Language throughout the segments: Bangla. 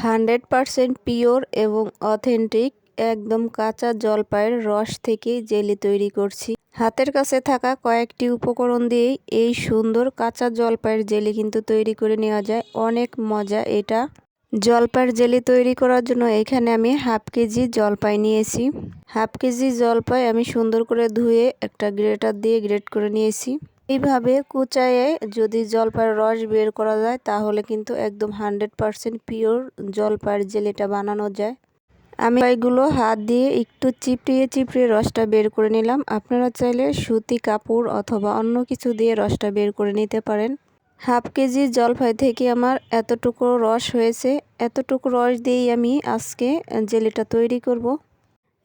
হান্ড্রেড পারসেন্ট পিওর এবং অথেন্টিক, একদম কাঁচা জলপাইয়ের রস থেকে জেলি তৈরি করছি। হাতের কাছে থাকা কয়েকটি উপকরণ দিয়েই এই সুন্দর কাঁচা জলপাইয়ের জেলি কিন্তু তৈরি করে নেওয়া যায়। অনেক মজা এটা। জলপাইয়ের জেলি তৈরি করার জন্য এখানে আমি হাফ কেজি জলপাই নিয়েছি। হাফ কেজি জলপাই আমি সুন্দর করে ধুয়ে একটা গ্রেটার দিয়ে গ্রেট করে নিয়েছি। এইভাবে কুচায়ে যদি জলপাইয়ের রস বের করা যায়, তাহলে কিন্তু একদম হান্ড্রেড পারসেন্ট পিওর জলপাইয়ের জেলেটা বানানো যায়। আমি এগুলো হাত দিয়ে একটু চিপড়িয়ে চিপড়িয়ে রসটা বের করে নিলাম। আপনারা চাইলে সুতি কাপড় অথবা অন্য কিছু দিয়ে রসটা বের করে নিতে পারেন। হাফ কেজি জলপাই থেকে আমার এতটুকু রস হয়েছে। এতটুকু রস দিয়েই আমি আজকে জেলেটা তৈরি করব।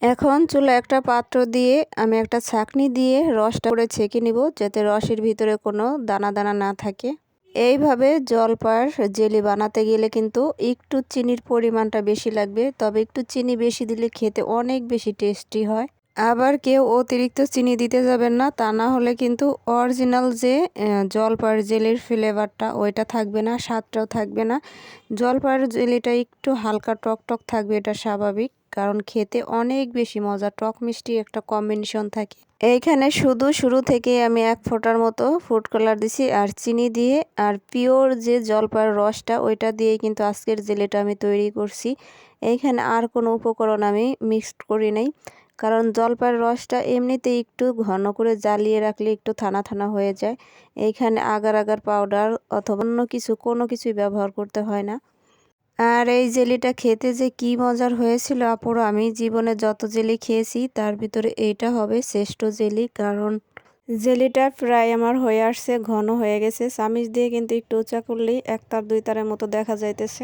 এখন চুলা একটা পাত্র দিয়ে আমি একটা ছাকনি দিয়ে রসটা করে ছেঁকে নিব যাতে রসের ভিতরে কোনো দানা দানা না থাকে। এইভাবে জলপার জেলি বানাতে গেলে কিন্তু একটু চিনির পরিমাণটা বেশি লাগবে, তবে একটু চিনি বেশি দিলে খেতে অনেক বেশি টেস্টি হয়। আবার কেউ অতিরিক্ত চিনি দিতে যাবেন না, তা না হলে কিন্তু অরিজিনাল যে জলপার জেলির ফ্লেভারটা ওইটা থাকবে না, স্বাদটাও থাকবে না। জলপার জেলিটা একটু হালকা টক টক থাকবে, এটা স্বাভাবিক। কারণ খেতে অনেক বেশি মজা টক মিষ্টি একটা কম্বিনেশন থাকে। এইখানে শুধু শুরু থেকে আমি এক ফোঁটার মতো ফুড কালার দিছি আর চিনি দিয়ে আর পিওর যে জলপার রসটা ওইটা দিয়ে কিন্তু আজকের জেলেটা আমি তৈরি করছি। এইখানে আর কোনো উপকরণ আমি মিক্সড করি নাই, কারণ জলপাইয়ের রসটা এমনিতে একটু ঘন করে জ্বালিয়ে রাখলে একটু থানা থানা হয়ে যায়। এইখানে আগার আগার পাউডার অথবা অন্য কিছু কোনো কিছুই ব্যবহার করতে হয় না। আর এই জেলিটা খেতে যে কি মজার হয়েছিল আপুর, আমি জীবনে যত জেলি খেয়েছি তার ভিতরে এইটা হবে শ্রেষ্ঠ জেলি, কারণ জেলিটা প্রায় আমার হয়ে আসছে, ঘন হয়ে গেছে। চামিচ দিয়ে কিন্তু একটু উঁচা করলেই এক তার, দুই তারের মতো দেখা যাইতেছে।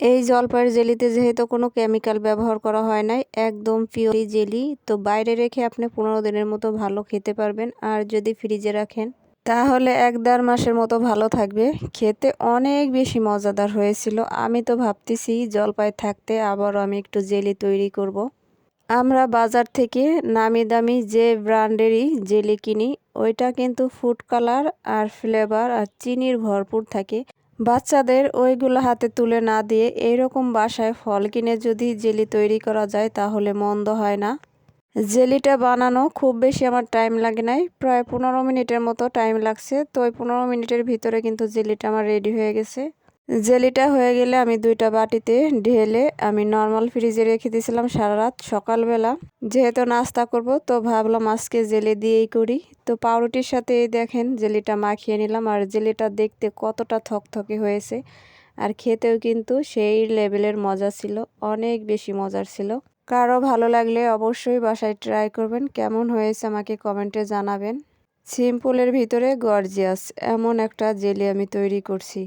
এই জলপাইয়ের জেলিতে যেহেতু কোনো কেমিক্যাল ব্যবহার করা হয় নাই, একদম পিওরি জেলি, তো বাইরে রেখে আপনি পনেরো দিনের মতো ভালো খেতে পারবেন। আর যদি ফ্রিজে রাখেন তাহলে এক দেড় মাসের মতো ভালো থাকবে। খেতে অনেক বেশি মজাদার হয়েছিল। আমি তো ভাবতেছি জলপাই থাকতে আবারও আমি একটু জেলি তৈরি করব। আমরা বাজার থেকে নামি দামি যে ব্র্যান্ডেরই জেলি কিনি, ওইটা কিন্তু ফুড কালার আর ফ্লেভার আর চিনির ভরপুর থাকে। বাচ্চাদের ওইগুলো হাতে তুলে না দিয়ে এইরকম বাসায় ফল কিনে যদি জেলি তৈরি করা যায়, তাহলে মন্দ হয় না। জেলিটা বানানো খুব বেশি আমার টাইম লাগে নাই। প্রায় পনেরো মিনিটের মতো টাইম লাগছে। তো ওই পনেরো মিনিটের ভিতরে কিন্তু জেলিটা আমার রেডি হয়ে গেছে। জেলিটা হয়ে গেলে আমি দুইটা বাটিতে ঢেলে আমি নর্মাল ফ্রিজে রেখে দিয়েছিলাম সারা রাত সকালবেলা। যেহেতু নাস্তা করব, তো ভাবলাম আজকে জেলি দিয়েই করি। তো পাউরুটির সাথে দেখেন জেলিটা মাখিয়ে নিলাম আর জেলিটা দেখতে কতটা থকথকে হয়েছে। আর খেতেও কিন্তু সেই লেভেলের মজা ছিল, অনেক বেশি মজার ছিল। কারও ভালো লাগলে অবশ্যই বাসায় ট্রাই করবেন। কেমন হয়েছে আমাকে কমেন্টে জানাবেন। সিম্পলের ভিতরে গর্জিয়াস এমন একটা জেলি আমি তৈরি করছি।